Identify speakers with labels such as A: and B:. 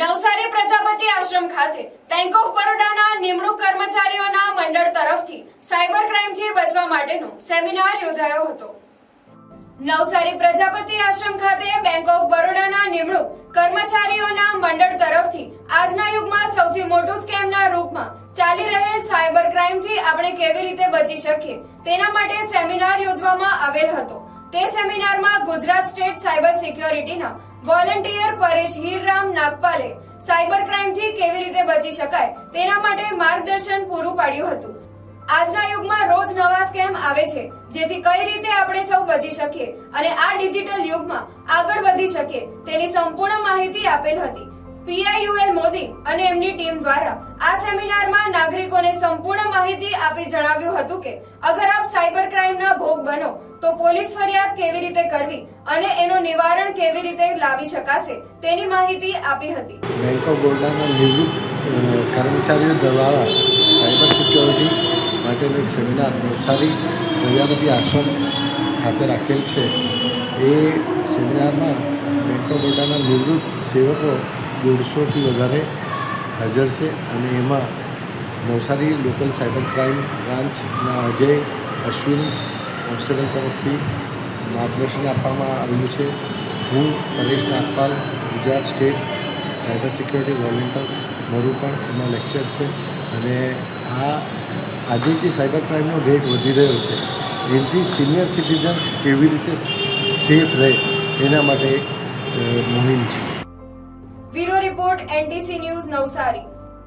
A: નવસારી પ્રજાપતિ આશ્રમ ખાતે bank of બરોડાના નિમણૂક કર્મચારીઓના મંડળ તરફથી સાયબર ક્રાઇમથી બચવા માટેનો સેમિનાર યોજાયો હતો. નવસારી પ્રજાપતિ આશ્રમ ખાતે બેંક ઓફ બરોડાના નિમણૂક કર્મચારીઓના મંડળ તરફથી આજના યુગમાં સૌથી મોટું સ્કેમના રૂપમાં ચાલી રહેલ સાયબર ક્રાઇમથી આપણે કેવી રીતે બચી શકીએ તેના માટે સેમિનાર યોજવામાં આવેલ હતો. તે સેમિનારમાં ગુજરાત સ્ટેટ સાયબર સિક્યોરિટીના વોલન્ટિયર પરેશ હીરરામ નાગપાલે સાયબર ક્રાઇમથી કેવી રીતે બચી શકાય તેના માટે માર્ગદર્શન પૂરું પાડ્યું હતું. આજના યુગમાં રોજ નવા સ્કેમ આવે છે, જેથી કઈ રીતે આપણે સૌ બચી શકીએ અને આ ડિજિટલ યુગમાં આગળ વધી શકીએ તેની સંપૂર્ણ માહિતી આપેલ હતી. પીઆઈયુએલ મોદી અને એમની ટીમ દ્વારા આ સેમિનારમાં નાગરિકોને સંપૂર્ણ માહિતી જણાવ્યું હતું કે, અગર આપ સાયબર ક્રાઇમના ભોગ બનો, તો પોલીસ ફરિયાદ કેવી રીતે કરવી અને એનું નિવારણ કેવી રીતે લાવી શકાશે, તેની માહિતી આપી હતી.
B: બેંક ઓફ બરોડાના નિવૃત્ત કર્મચારીઓ દ્વારા સાયબર સિક્યોરિટી માટેનો એક સેમિનાર નવસારી પ્રજાપતિ આશ્રમ ખાતે રાખેલ છે. એ સેમિનારમાં બેંક ઓફ બરોડાના નિવૃત્ત સેવકો દોઢસોથી વધારે હાજર છે અને એમાં નવસારી લોકલ સાયબર ક્રાઇમ બ્રાન્ચના અજય અશ્વિન કોન્સ્ટેબલ તરફથી માર્ગદર્શન આપવામાં આવેલું છે. હું Paresh Nagpal, Gujarat state cyber security volunteer મારું પણ એમાં લેક્ચર છે અને આ આજે જે સાયબર ક્રાઇમનો રેટ વધી રહ્યો છે. એનાથી સિનિયર સિટીઝન્સ કેવી રીતે સેફ રહે એના માટે મુહિમ છે.
A: Bureau report NTC news, Navsari.